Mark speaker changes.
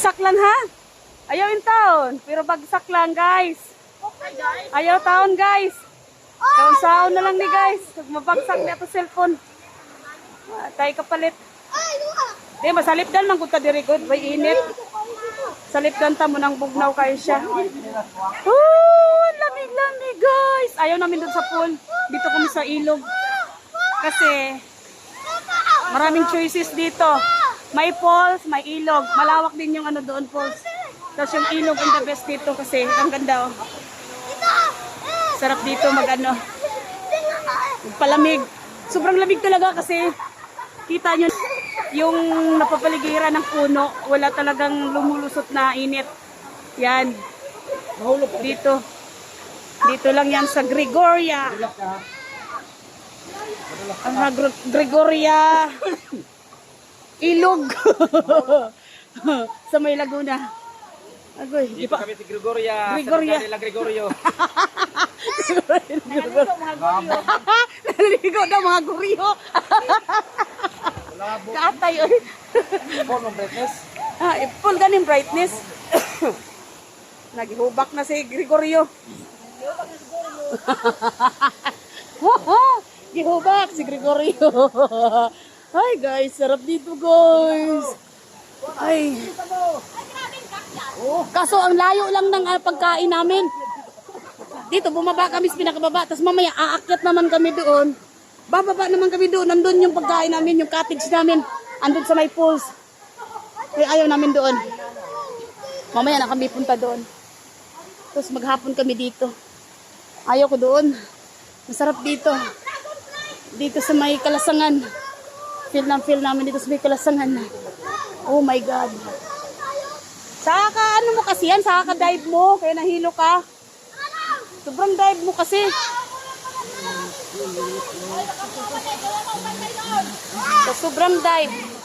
Speaker 1: Bagsak lang ha? Ayaw in town. Pero bagsak lang guys. Ayaw taon guys. Taon saon na lang ni guys. Mabagsak niya to cellphone. Ah, tayo kapalit. Di, masalip dan man kung ta diri good. Bay init. Salip dan ta mo nang bugnaw kayo siya. Oh, lamig-lamig guys. Ayaw namin dun sa pool. Dito kami sa ilog. Kasi maraming choices dito. May falls, may ilog. Malawak din yung ano doon falls. Tapos yung ilog ang the best dito kasi ang ganda oh. Sarap dito mag ano. Palamig. Sobrang lamig talaga kasi kita nyo yung napapaligiran ng puno. Wala talagang lumulusot na init. Yan. Dito. Dito lang yan sa Gregoria. Ang Gre- Gregoria. Ilog. sa may Laguna. Agoy, di
Speaker 2: Dito
Speaker 1: pa.
Speaker 2: kami si Gregoria.
Speaker 1: Gregoria.
Speaker 2: Sa Gregorio.
Speaker 1: Naliligo na mga guryo. Kaatay, oy.
Speaker 2: Phone ng brightness.
Speaker 1: Ah, full ganing brightness. Naghubak na si Gregorio. Gihubak si Gregorio. Ay guys, sarap dito guys. Ay. Kaso ang layo lang ng ah, pagkain namin. Dito bumaba kami sa pinakababa, tapos mamaya aakyat naman kami doon. Bababa naman kami doon, nandun yung pagkain namin, yung cottage namin. Andun sa may pools. Kaya ayaw namin doon. Mamaya na kami punta doon. Tapos maghapon kami dito. Ayaw ko doon. Masarap dito. Dito sa may kalasangan. Feel na feel namin dito sa may kalasangan. Oh my God. Saka ka, ano mo kasi yan? Saka ka dive mo. Kaya nahilo ka. Sobrang dive mo kasi. Sa sobrang dive.